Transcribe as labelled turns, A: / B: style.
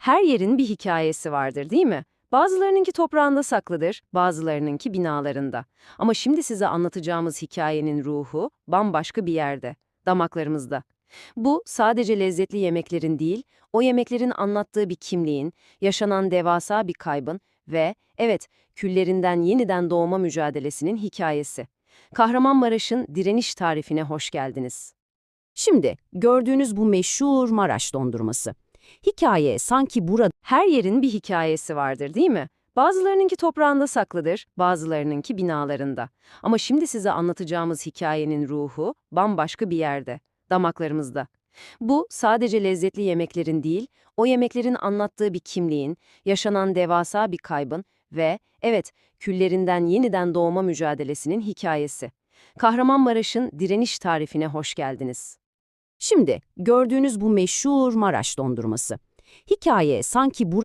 A: Her yerin bir hikayesi vardır değil mi? Bazılarınınki toprağında saklıdır, bazılarınınki binalarında. Ama şimdi size anlatacağımız hikayenin ruhu bambaşka bir yerde, damaklarımızda. Bu sadece lezzetli yemeklerin değil, o yemeklerin anlattığı bir kimliğin, yaşanan devasa bir kaybın ve, evet, küllerinden yeniden doğma mücadelesinin hikayesi. Kahramanmaraş'ın direniş tarifine hoş geldiniz.
B: Şimdi gördüğünüz bu meşhur Maraş dondurması. Hikaye sanki burada
A: Her yerin bir hikayesi vardır değil mi? Bazılarınınki toprağında saklıdır, bazılarınınki binalarında. Ama şimdi size anlatacağımız hikayenin ruhu bambaşka bir yerde, damaklarımızda. Bu sadece lezzetli yemeklerin değil, o yemeklerin anlattığı bir kimliğin, yaşanan devasa bir kaybın ve, evet, küllerinden yeniden doğma mücadelesinin hikayesi. Kahramanmaraş'ın direniş tarifine hoş geldiniz.
B: Şimdi gördüğünüz bu meşhur Maraş dondurması. Hikaye sanki burada